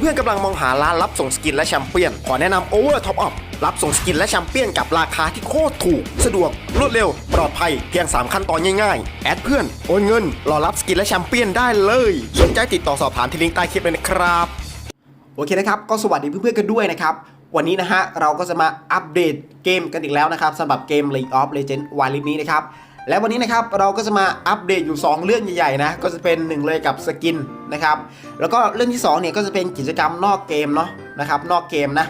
เพื่อนๆกำลังมองหาร้านรับส่งสกินและแชมเปี้ยน ขอแนะนำ Over Top Up รับส่งสกินและแชมเปี้ยนกับราคาที่โคตรถูก สะดวกรวดเร็ว ปลอดภัยเพียง 3 ขั้นตอนง่ายๆ แอดเพื่อน โอนเงิน รอรับสกินและแชมเปี้ยนได้เลยสนใจติดต่อสอบถามที่ลิงก์ใต้คลิปเลยนะครับ โอเคนะครับ ก็สวัสดีเพื่อนๆกันด้วยนะครับ วันนี้นะฮะเราก็จะมาอัปเดตเกมกันอีกแล้วนะครับสำหรับเกม League of Legends Wild นี้นะครับ และวันนี้นะครับเราก็จะมาอัปเดตอยู่ 2 เรื่องใหญ่ๆนะก็จะเป็น 1 เลยกับสกินนะครับแล้วก็เรื่องที่2เนี่ยก็จะเป็นกิจกรรมนอกเกมเนาะนะครับนอกเกมนะ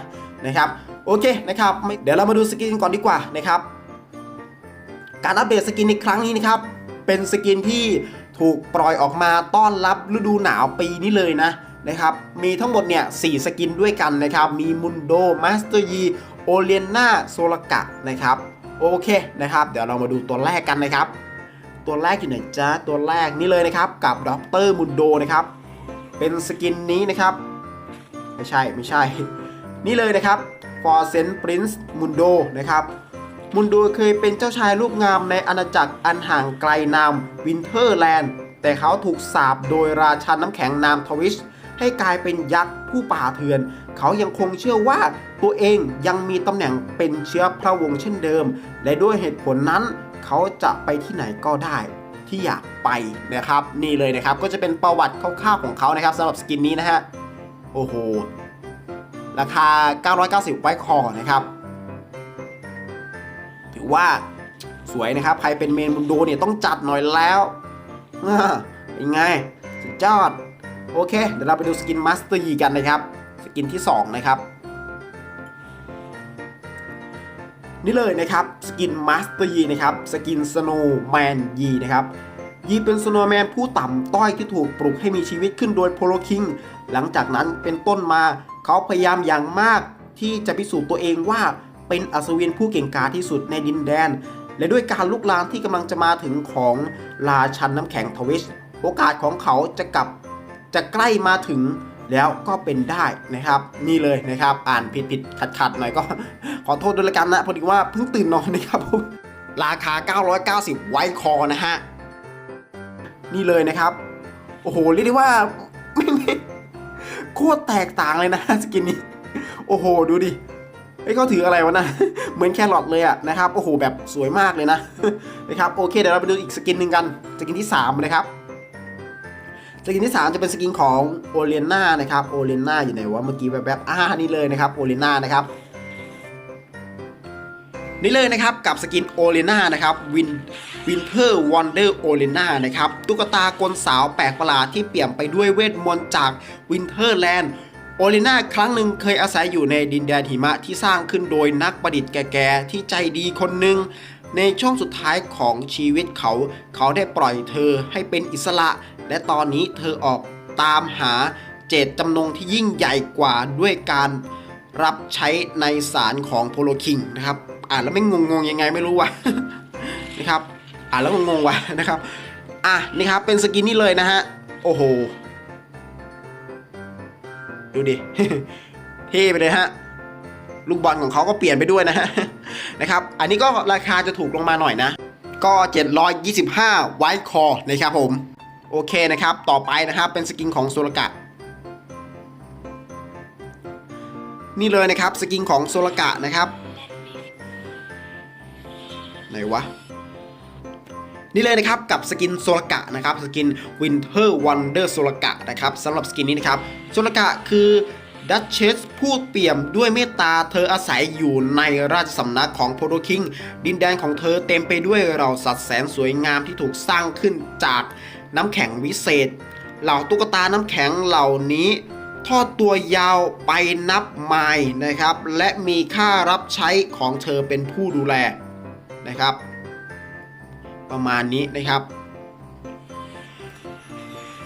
นะครับโอเคนะครับเดี๋ยวเรามาดูสกินก่อนดีกว่านะครับการอัปเดตสกินในครั้งนี้นะครับเป็นสกินที่ถูกปล่อยออกมาต้อนรับฤดูหนาวปีนี้เลยนะนะครับมีทั้งหมดเนี่ยสสกินด้วยกันนะครับมีมุนโดมาสเตอร์ยีโอเลียนาโซลกะนะครับ โอเคนะครับ เดี๋ยวเรามาดูตัวแรกกันนะครับ ตัวแรกอยู่ไหนจ๊ะตัวแรกนี่เลยนะครับ กับด็อกเตอร์มุนโดนะครับเป็นสกินนี้นะครับ ไม่ใช่ไม่ใช่ นี่เลยนะครับ For s e n Prince Mundo นะครับมุนโดเคยเป็นเจ้าชายรูปงามในอาณาจักรอันห่างไกลนามวินเทอร์แลนด์แต่เขาถูกสาปโดยราชันน้ำแข็งนามทวิช ให้กลายเป็นยักษ์ผู้ป่าเถื่อน เขายังคงเชื่อว่าตัวเองยังมีตำแหน่งเป็นเชื้อพระวงศ์เช่นเดิม และด้วยเหตุผลนั้นเขาจะไปที่ไหนก็ได้ที่อยากไปนะครับนี่เลยนะครับก็จะเป็นประวัติคร่าวๆของเขานะครับสำหรับสกินนี้นะฮะโอ้โหราคา 990 ไว้คอนะครับ ถือว่าสวยนะครับ ใครเป็นเมนบุนโดเนี่ยต้องจัดหน่อยแล้วอ่าเป็นไง สุดยอด โอเค เดี๋ยวเราไปดูสกินมาสเตอร์ยีกันนะครับ สกินที่ 2 นะครับ นี่เลยนะครับ สกินมาสเตอร์ยีนะครับ สกินสโนว์แมนยีนะครับยีเป็นสโนว์แมนผู้ต่ำต้อยที่ถูกปลุกให้มีชีวิตขึ้นโดยโพโลคิง หลังจากนั้นเป็นต้นมาเขาพยายามอย่างมากที่จะพิสูจน์ตัวเองว่าเป็นอัศวินผู้เก่งกาจที่สุดในดินแดน และด้วยการลุกลามที่กำลังจะมาถึงของราชันน้ำแข็งทวิช โอกาสของเขาจะกลับ จะใกล้มาถึงแล้วก็เป็นได้นะครับ นี่เลยนะครับ อ่านผิดผิดขัดขัดหน่อยก็ ขอโทษด้วยละกันนะพอดีว่าเพิ่งตื่นนอนนะครับราคา 990 ไว้คอนะฮะ นี่เลยนะครับ โอ้โห เรียกได้ว่าไม่ไม่โคตรแตกต่างเลยนะสกินนี้ โอ้โห ดูดิไอ้เขาถืออะไรวะนะ เหมือนแครอทเลยอะนะครับ โอ้โห แบบสวยมากเลยนะ นะครับ โอเค เดี๋ยวเราไปดูอีกสกินหนึ่งกัน สกินที่ 3 นะครับ สกินที่ 3 จะเป็นสกินของโอเลียนานะครับโอเลียนาอยู่ไหนวะเมื่อกี้แบบๆอ่านี่เลยนะครับโอเลียนานะครับนี่เลยนะครับกับสกินโอเลนานะครับวินวินเทอร์วันเดอร์โอเลนานะครับตุ๊กตากลสาวแปลกประหลาดที่เปี่ยมไปด้วยเวทมนต์จากวินเทอร์แลนด์โอเลนาครั้งหนึ่งเคยอาศัยอยู่ในดินแดนหิมะที่สร้างขึ้นโดยนักประดิษฐ์แก่ๆที่ใจดีคนหนึ่ง ในช่วงสุดท้ายของชีวิตเขา เขาได้ปล่อยเธอให้เป็นอิสระ และตอนนี้เธอออกตามหาเจตจำนงที่ยิ่งใหญ่กว่าด้วยการรับใช้ในสารของโพโลคิงนะครับ อ่านแล้วไม่งงงยังไงไม่รู้ว่ะนะครับ อ่านแล้วงงว่ะนะครับ อะนี่ครับเป็นสกินนี่เลยนะฮะ โอ้โห ดูดิ เท่ไปเลยฮะ ลูกบอลของเขาก็เปลี่ยนไปด้วยนะนะครับ อันนี้ก็ราคาจะถูกลงมาหน่อยนะ ก็ 725 ไวท์คอนะครับผม โอเคนะครับ ต่อไปนะครับเป็นสกินของโซลกะนี่เลยนะครับสกินของโซลกะนะครับไหนวะนี่เลยนะครับกับสกินโซลกะนะครับสกิน Winter Wonder โซลกะนะครับสำหรับสกินนี้นะครับโซลกะคือ ดัชเชสพูดเปี่ยมด้วยเมตตาเธออาศัยอยู่ในราชสำนักของโพโดคิง ดินแดนของเธอเต็มไปด้วยเราสัตว์แสนสวยงามที่ถูกสร้างขึ้นจากน้ำแข็งวิเศษ เหล่าตุ๊กตาน้ำแข็งเหล่านี้ ทอดตัวยาวไปนับไมล์นะครับ และมีค่ารับใช้ของเธอเป็นผู้ดูแลนะครับ ประมาณนี้นะครับ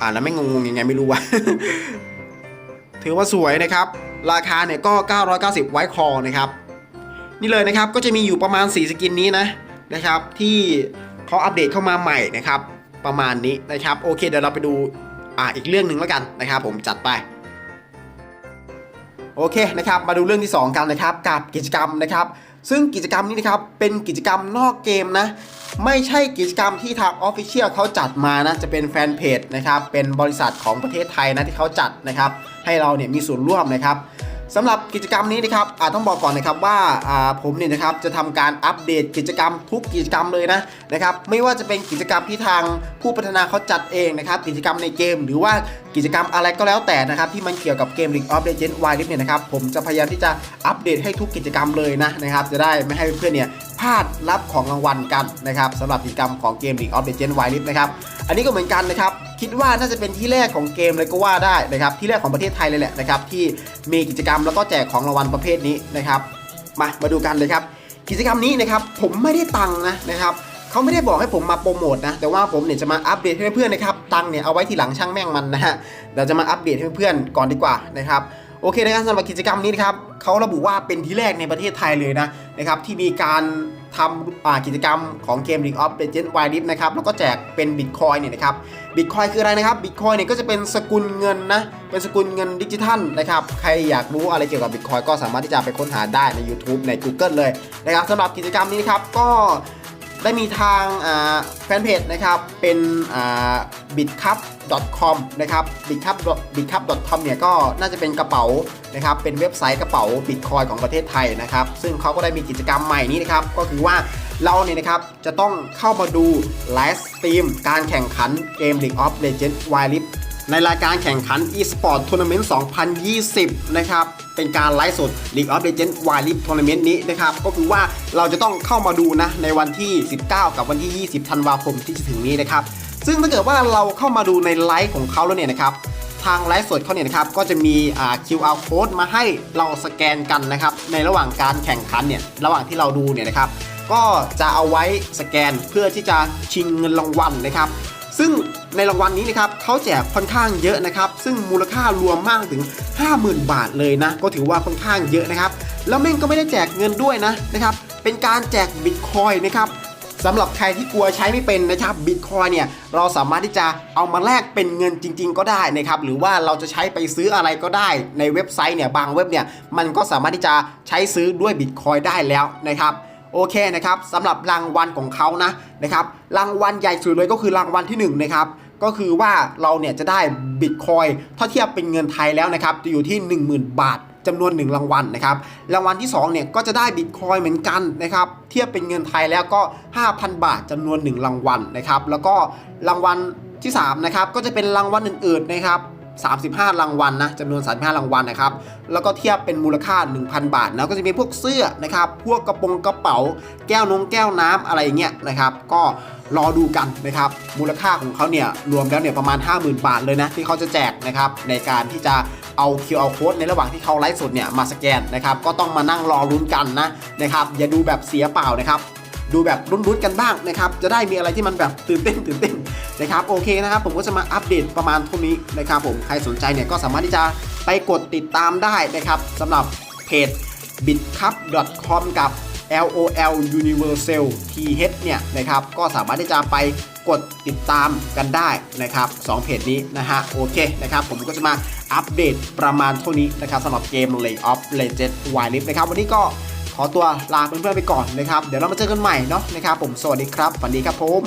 อ่านแล้วไม่งงๆยังไงไม่รู้ว่ะ ถือว่าสวยนะครับ ราคาเนี่ยก็ 990 ไว้คอนะครับ นี่เลยนะครับก็จะมีอยู่ประมาณ 4 สกินนี้นะนะครับ ที่เขาอัปเดตเข้ามาใหม่นะครับ ประมาณนี้นะครับโอเคเดี๋ยวเราไปดูอ่าอีกเรื่องหนึ่งแล้วกันนะครับ ผมจัดไปโอเคนะครับ มาดูเรื่องที่ 2 กันนะครับ กับกิจกรรมนะครับ ซึ่งกิจกรรมนี้นะครับเป็นกิจกรรมนอกเกมนะไม่ใช่กิจกรรมที่ทาง Official เขาจัดมานะ จะเป็นแฟนเพจนะครับ เป็นบริษัทของประเทศไทยนะที่เขาจัดนะครับ ให้เราเนี่ยมีส่วนร่วมนะครับ สำหรับกิจกรรมนี้นะครับอาจต้องบอกก่อนนะครับว่าผมเนี่ยนะครับจะทำการอัปเดตกิจกรรมทุกกิจกรรมเลยนะนะครับไม่ว่าจะเป็นกิจกรรมที่ทางผู้พัฒนาเขาจัดเองนะครับกิจกรรมในเกม หรือว่ากิจกรรมอะไรก็แล้วแต่นะครับที่มันเกี่ยวกับเกม League of Legends Wild Rift เนี่ยนะครับผมจะพยายามที่จะอัปเดตให้ทุกกิจกรรมเลยนะนะครับจะได้ไม่ให้เพื่อนเนี่ยพลาดรับของรางวัลกันนะครับสำหรับกิจกรรมของเกม League of Legends Wild Rift นะครับอันนี้ก็เหมือนกันนะครับคิดว่าน่าจะเป็นที่แรกของเกมเลยก็ว่าได้นะครับที่แรกของประเทศไทยเลยแหละนะครับที่มีกิจกรรมแล้วก็แจกของรางวัลประเภทนี้นะครับมามาดูกันเลยครับกิจกรรมนี้นะครับผมไม่ได้ตังค์นะนะครับเขาไม่ได้บอกให้ผมมาโปรโมทนะแต่ว่าผมเนี่ยจะมาอัปเดตให้เพื่อนๆนะครับตังค์เนี่ยเอาไว้ทีหลังช่างแม่งมันนะฮะเราจะมาอัปเดตให้เพื่อนก่อนดีกว่านะครับ โอเคนะครับสำหรับกิจกรรมนี้นะครับเขาระบุว่าเป็นที่แรกในประเทศไทยเลยนะนะครับที่มีการทำกิจกรรมของเกม League of Legends Wild Rift นะครับแล้วก็แจกเป็นบิตคอยเนี่ยนะครับบิตคอยคืออะไรนะครับบิตคอยเนี่ยก็จะเป็นสกุลเงินนะเป็นสกุลเงินดิจิทัลนะครับใครอยากรู้อะไรเกี่ยวกับบิตคอยก็สามารถที่จะไปค้นหาได้ใน YouTube ใน Google เลยนะครับสำหรับกิจกรรมนี้นะครับก็ ได้มีทางแฟนเพจนะครับเป็น bitcup.com นะครับ bitcup bitcup.com เนี่ยก็น่าจะเป็นกระเป๋านะครับเป็นเว็บไซต์กระเป๋าบิตคอยของประเทศไทยนะครับซึ่งเขาก็ได้มีกิจกรรมใหม่นี้นะครับก็คือว่าเราเนี่ยนะครับจะต้องเข้ามาดูไลฟ์สตรีมการแข่งขันเกม League of Legends Wild Rift ในรายการแข่งขัน eSport Tournament 2020 นะครับ เป็นการไลฟ์สด League of Legends Wild Rift Tournament นี้นะครับ ก็คือว่าเราจะต้องเข้ามาดูนะ ในวันที่ 19 กับวันที่ 20 ธันวาคมที่จะถึงนี้นะครับ ซึ่งถ้าเกิดว่าเราเข้ามาดูในไลฟ์ของเขาแล้วเนี่ยนะครับ ทางไลฟ์สดเขาเนี่ยนะครับ ก็จะมีอ่า QR code มาให้เราสแกนกันนะครับ ในระหว่างการแข่งขันเนี่ย ระหว่างที่เราดูเนี่ยนะครับ ก็จะเอาไว้สแกนเพื่อที่จะชิงเงินรางวัลนะครับ ซึ่ง ในรางวัลนี้นะครับเขาแจกค่อนข้างเยอะนะครับ ซึ่งมูลค่ารวมมากถึง 50,000 บาทเลยนะ ก็ถือว่าค่อนข้างเยอะนะครับ แล้วแม่งก็ไม่ได้แจกเงินด้วยนะนะครับ เป็นการแจกบิตคอยนะครับสำหรับใครที่กลัวใช้ไม่เป็นนะครับบิตคอยเนี่ยเราสามารถที่จะเอามาแลกเป็นเงินจริง ๆ ก็ได้นะครับหรือว่าเราจะใช้ไปซื้ออะไรก็ได้ในเว็บไซต์เนี่ยบางเว็บเนี่ยมันก็สามารถที่จะใช้ซื้อด้วยบิตคอยได้แล้วนะครับโอเคนะครับสำหรับรางวัลของเขานะนะครับรางวัลใหญ่สุดเลยก็คือรางวัลที่1นะครับ ก็คือว่าเราเนี่ยจะได้บิตคอยถ้าเทียบเป็นเงินไทยแล้วนะครับจะอยู่ที่ 10,000 บาทจำนวน 1 รางวัลนะครับรางวัลที่2เนี่ยก็จะได้บิตคอยเหมือนกันนะครับเทียบเป็นเงินไทยแล้วก็ 5,000 บาทจำนวน 1 รางวัลนะครับแล้วก็รางวัลที่3นะครับก็จะเป็นรางวัลอื่นๆนะครับ 35 รางวัลนะจำนวน 35 รางวัลนะครับ แล้วก็เทียบเป็นมูลค่า 1,000 บาทนะก็จะมีพวกเสื้อนะครับ พวกกระโปรงกระเป๋า แก้วนงแก้วน้ำอะไรเงี้ยนะครับ ก็รอดูกันนะครับ มูลค่าของเขาเนี่ยรวมแล้วเนี่ยประมาณ 50,000 บาทเลยนะ ที่เขาจะแจกนะครับ ในการที่จะเอา QR code ในระหว่างที่เขาไลฟ์สดเนี่ยมาสแกนนะครับ ก็ต้องมานั่งรอลุ้นกันนะนะครับ อย่าดูแบบเสียเปล่านะครับ ดูแบบรุ้นๆกันบ้างนะครับ จะได้มีอะไรที่มันแบบตื่นเต้นตื่นเต้น นะครับโอเคนะครับผมก็จะมาอัปเดตประมาณเท่านี้นะครับผมใครสนใจเนี่ยก็สามารถที่จะไปกดติดตามได้นะครับสำหรับเพจ bitcup.com กับ LOL Universal TH เนี่ยนะครับก็สามารถที่จะไปกดติดตามกันได้นะครับสองเพจนี้นะฮะโอเคนะครับผมก็จะมาอัปเดตประมาณเท่านี้นะครับสำหรับเกม League of Legends Wild Rift นะครับวันนี้ก็ขอตัวลาเพื่อนๆไปก่อนนะครับ เดี๋ยวเรามาเจอกันใหม่เนาะนะครับผมสวัสดีครับฝันดีครับผม